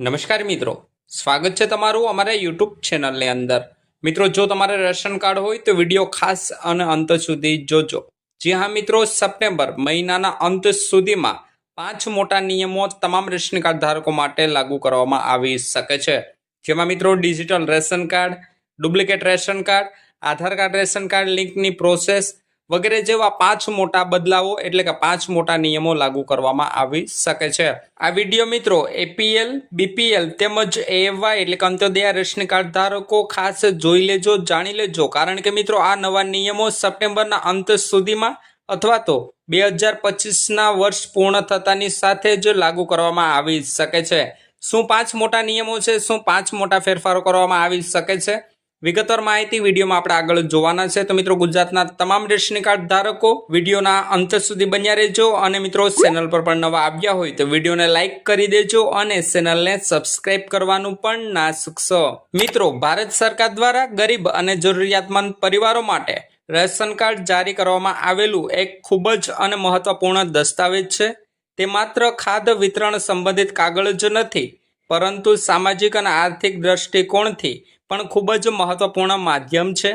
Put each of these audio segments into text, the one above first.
નમસ્કાર મિત્રો. સ્વાગત છે તમારું અમારા યુટ્યુબ ચેનલની અંદર. મિત્રો, જો તમારે રેશન કાર્ડ હોય તો વીડિયો ખાસ અને અંત સુધી જોજો. જી હા મિત્રો, સપ્ટેમ્બર મહિનાના અંત સુધીમાં પાંચ મોટા નિયમો તમામ રેશન કાર્ડ ધારકો માટે લાગુ કરવામાં આવી શકે છે. જેમાં મિત્રો digital ration card, duplicate ration card, Aadhaar card ration card, લિંકની process વગેરે જેવા પાંચ મોટા બદલાવો એટલે કે પાંચ મોટા નિયમો લાગુ કરવામાં આવી શકે છે. આ વીડિયો મિત્રો એપીએલ બીપીએલ તેમજ એવાય એટલે કે અંત્યોદય રેશન કાર્ડ ધારકો ખાસ જોઈ લેજો, જાણી લેજો. કારણ કે મિત્રો આ નવા નિયમો સપ્ટેમ્બરના અંત સુધીમાં અથવા તો બે હજાર પચીસના વર્ષ પૂર્ણ થતાની સાથે જ લાગુ કરવામાં આવી શકે છે. શું પાંચ મોટા નિયમો છે? શું પાંચ મોટા ફેરફારો કરવામાં આવી શકે છે? વિગતવાર માહિતી વિડીયોમાં આપણે આગળ જોવાના છે. તો મિત્રો, ગુજરાતના તમામ રેશન કાર્ડ ધારકો વિડીયોના અંત સુધી બન્યા રહેજો અને મિત્રો, ચેનલ પર પણ નવા આવ્યા હોય તો વિડીયોને લાઇક કરી દેજો અને ચેનલને સબસ્ક્રાઇબ કરવાનું પણ ના ચૂકશો મિત્રો, ભારત સરકાર દ્વારા ગરીબ અને જરૂરિયાતમંદ પરિવારો માટે રેશન કાર્ડ જારી કરવામાં આવેલું એક ખૂબ જ અને મહત્વપૂર્ણ દસ્તાવેજ છે. તે માત્ર ખાદ્ય વિતરણ સંબંધિત કાગળ જ નથી, પરંતુ સામાજિક અને આર્થિક દ્રષ્ટિકોણથી પણ ખૂબ જ મહત્વપૂર્ણ માધ્યમ છે.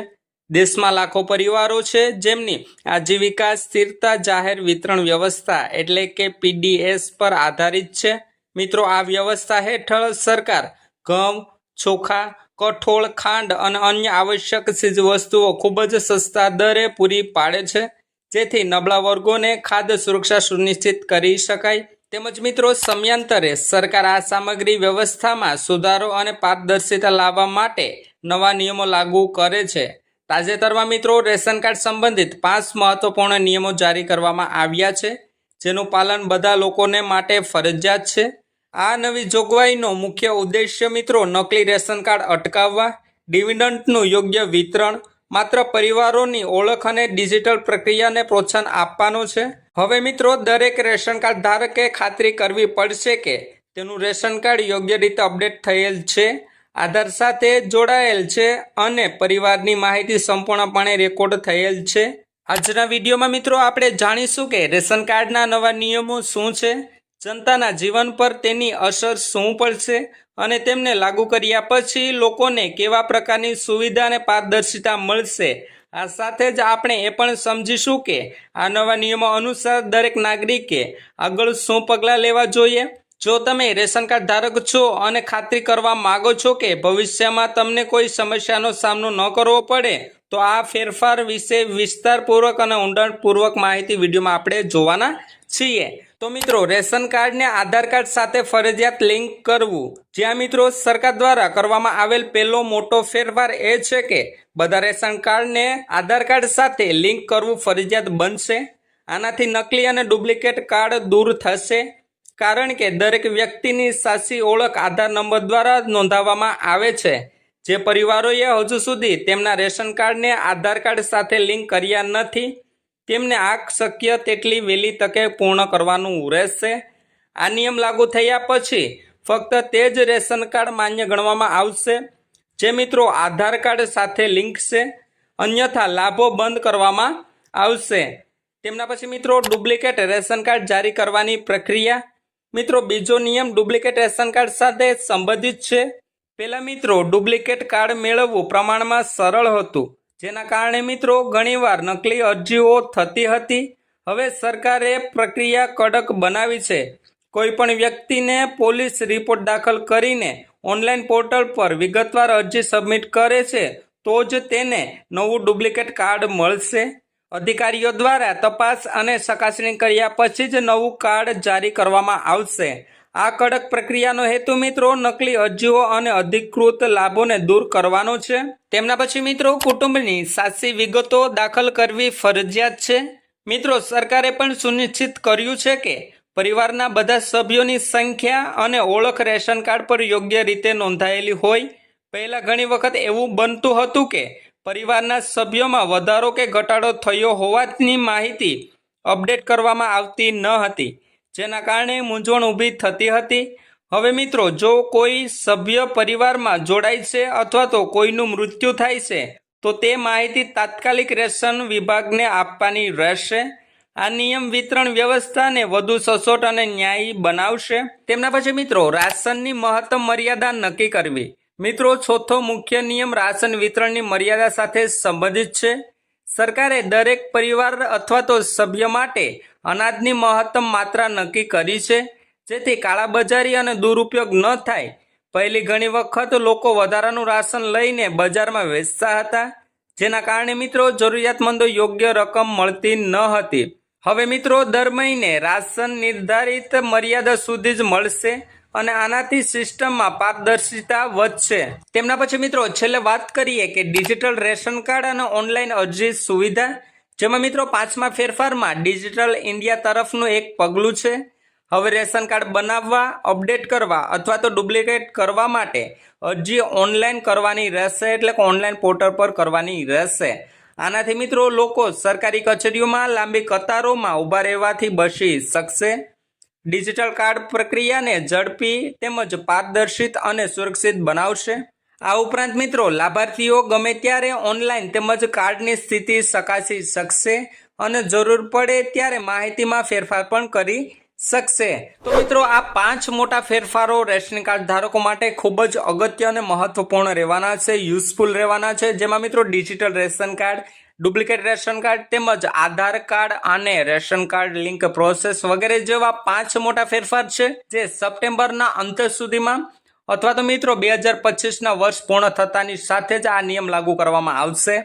દેશમાં લાખો પરિવારો છે જેમની આજીવિકા, સ્થિરતા, જાહેર વિતરણ વ્યવસ્થા એટલે કે પીડીએસ પર આધારિત છે. મિત્રો, આ વ્યવસ્થા હેઠળ સરકાર ઘઉં, ચોખા, કઠોળ, ખાંડ અને અન્ય આવશ્યક ચીજ વસ્તુઓ ખૂબ જ સસ્તા દરે પૂરી પાડે છે. જેથી નબળા વર્ગોને ખાદ્ય સુરક્ષા સુનિશ્ચિત કરી શકાય. તેમજ મિત્રો, સમયાંતરે સરકાર આ સામગ્રી વ્યવસ્થામાં સુધારો અને પારદર્શિતા લાવવા માટે નવા નિયમો લાગુ કરે છે. તાજેતરમાં મિત્રો, રેશન કાર્ડ સંબંધિત પાંચ મહત્વપૂર્ણ નિયમો જારી કરવામાં આવ્યા છે, જેનું પાલન બધા લોકોને માટે ફરજિયાત છે. આ નવી જોગવાઈનો મુખ્ય ઉદ્દેશ્ય મિત્રો, નકલી રેશન કાર્ડ અટકાવવા ડિવિડન્ટનું યોગ્ય વિતરણ, માત્ર પરિવારોની ઓળખ અને ડિજિટલ પ્રક્રિયાને પ્રોત્સાહન આપવાનો છે. હવે મિત્રો, દરેક રેશન કાર્ડ ધારકે ખાતરી કરવી પડશે કે તેનું રેશન કાર્ડ યોગ્ય રીતે અપડેટ થયેલ છે, આધાર સાથે જોડાયેલ છે અને પરિવારની માહિતી સંપૂર્ણપણે રેકોર્ડ થયેલ છે. આજના વિડીયોમાં મિત્રો, આપણે જાણીશું કે રેશન કાર્ડના નવા નિયમો શું છે, જનતાના જીવન પર તેની અસર શું પડશે અને તેમને લાગુ કર્યા પછી લોકોને કેવા પ્રકારની સુવિધા અને પારદર્શિતા મળશે આ સાથે જ આપણે એ પણ સમજીશું કે આ નવા નિયમો અનુસાર દરેક નાગરિકે આગળ શું પગલાં લેવા જોઈએ? જો તમે રેશન કાર્ડ ધારક છો અને ખાતરી કરવા માગો છો કે ભવિષ્યમાં તમને કોઈ સમસ્યાનો સામનો ન કરવો પડે, તો આ ફેરફાર વિશે વિસ્તારપૂર્વક અને ઊંડાણપૂર્વક માહિતી વિડીયોમાં આપણે જોવાના છીએ. તો મિત્રો, રેશન કાર્ડને આધાર કાર્ડ સાથે ફરજિયાત લિંક કરવું. જ્યાં મિત્રો, સરકાર દ્વારા કરવામાં આવેલ પહેલો મોટો ફેરફાર એ છે કે, બધા રેશન કાર્ડને આધાર કાર્ડ સાથે લિંક કરવું ફરજિયાત બનશે. આનાથી નકલી અને ડુપ્લિકેટ કાર્ડ દૂર થશે. કારણ કે દરેક વ્યક્તિની સાચી ઓળખ આધાર નંબર દ્વારા નોંધાવવામાં આવે છે. જે પરિવારોએ હજુ સુધી તેમના રેશન કાર્ડને આધાર કાર્ડ સાથે લિંક કર્યા નથી. તેમને આ શક્ય તેટલી વહેલી તકે પૂર્ણ કરવાનું રહેશે. આ નિયમ લાગુ થયા પછી ફક્ત તે જ રેશન કાર્ડ માન્ય ગણવામાં આવશે, જે મિત્રો આધાર કાર્ડ સાથે લિંક છે. અન્યથા લાભો બંધ કરવામાં આવશે. તેમના પછી મિત્રો ડુપ્લિકેટ રેશન કાર્ડ જારી કરવાની પ્રક્રિયા. મિત્રો, બીજો નિયમ ડુપ્લિકેટ રેશન કાર્ડ સાથે સંબંધિત છે. પહેલા મિત્રો ડુપ્લિકેટ કાર્ડ મેળવવું પ્રમાણમાં સરળ હતું. જેના કારણે મિત્રો ઘણીવાર નકલી અરજીઓ થતી હતી. હવે સરકારે પ્રક્રિયા કડક બનાવી છે. કોઈ પણ વ્યક્તિને પોલીસ રિપોર્ટ દાખલ કરીને ઓનલાઈન પોર્ટલ પર વિગતવાર અરજી સબમિટ કરે છે, તો જ તેને નવું ડુપ્લિકેટ કાર્ડ મળશે. અધિકારીઓ દ્વારા તપાસ અને ચકાસણી કર્યા પછી જ નવું કાર્ડ જારી કરવામાં આવશે. આ કડક પ્રક્રિયાનો હેતુ મિત્રો નકલી અરજીઓ અને અધિકૃત લાભોને દૂર કરવાનો છે. તેમના પછી મિત્રો કુટુંબની સાચી વિગતો દાખલ કરવી ફરજિયાત છે. મિત્રો, સરકારે પણ સુનિશ્ચિત કર્યું છે કે પરિવારના બધા સભ્યોની સંખ્યા અને ઓળખ રેશન કાર્ડ પર યોગ્ય રીતે નોંધાયેલી હોય. પહેલાં ઘણી વખત એવું બનતું હતું કે પરિવારના સભ્યોમાં વધારો કે ઘટાડો થયો હોવાની માહિતી અપડેટ કરવામાં આવતી ન હતી. જેના કારણે મૂંઝવણ ઊભી થતી હતી. હવે મિત્રો, જો કોઈ સભ્ય પરિવારમાં જોડાય છે અથવા તો કોઈનું મૃત્યુ થાય છે, તો તે માહિતી તાત્કાલિક રેશન વિભાગને આપવાની રહેશે. આ નિયમ વિતરણ વ્યવસ્થાને વધુ સચોટ અને ન્યાયી બનાવશે. તેમના પછી મિત્રો, રાશનની મહત્તમ મર્યાદા નક્કી કરવી. મિત્રો, ચોથો મુખ્ય નિયમ રાશન વિતરણની મર્યાદા સાથે સંબંધિત છે. સરકારે દરેક પરિવાર અથવા તો સભ્ય માટે અનાજની મહત્તમ માત્રા નક્કી કરી છે. જેથી કાળાબજારી અને દુરુપયોગ ન થાય. પહેલી ઘણી વખત લોકો વધારાનું રાશન લઈને બજારમાં વેચતા હતા, જેના કારણે મિત્રો જરૂરિયાતમંદો યોગ્ય રકમ મળતી ન હતી. હવે મિત્રો દર મહિને રાશન નિર્ધારિત મર્યાદા સુધી જ મળશે. અને આનાથી સિસ્ટમમાં પારદર્શિતા વધશે. તેમના પછી મિત્રો, છેલ્લે વાત કરીએ કે ડિજિટલ રેશન કાર્ડ અને ઓનલાઈન અરજી સુવિધા. જેમાં મિત્રો, પાંચમા ફેરફારમાં ડિજિટલ ઇન્ડિયા તરફનું એક પગલું છે. હવે રેશન કાર્ડ બનાવવા, અપડેટ કરવા અથવા તો ડુપ્લિકેટ કરવા માટે અરજી ઓનલાઈન કરવાની રહેશે એટલે કે ઓનલાઈન પોર્ટલ પર કરવાની રહેશે. આનાથી મિત્રો, લોકો સરકારી કચેરીઓમાં લાંબી કતારોમાં ઊભા રહેવાથી બચી શકશે. ડિજિટલ કાર્ડ પ્રક્રિયાને ઝડપી તેમજ પારદર્શિત અને સુરક્ષિત બનાવશે. આ ઉપરાંત મિત્રો, લાભાર્થીઓ ગમે ત્યારે ઓનલાઈન તેમજ કાર્ડની સ્થિતિ ચકાસી શકશે અને જરૂર પડે ત્યારે માહિતીમાં ફેરફાર પણ કરી શકશે. તો મિત્રો, આ પાંચ મોટા ફેરફારો રેશન કાર્ડ ધારકો માટે ખૂબ જ અગત્ય અને મહત્વપૂર્ણ રહેવાના છે, યુઝફુલ રહેવાના છે. જેમાં મિત્રો, digital ration card duplicate ration card તેમજ આધાર કાર્ડ અને રેશન કાર્ડ લિંક પ્રોસેસ વગેરે જેવા પાંચ મોટા ફેરફાર છે, જે સપ્ટેમ્બરના અંત સુધીમાં અથવા તો મિત્રો બે હજાર પચીસના વર્ષ પૂર્ણ થતાની સાથે જ આ નિયમ લાગુ કરવામાં આવશે.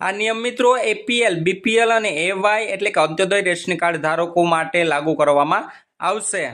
આ નિયમ મિત્રો એપીએલ બીપીએલ અને એવાય એટલે કે અંત્યોદય રેશન કાર્ડ ધારકો માટે લાગુ કરવામાં આવશે.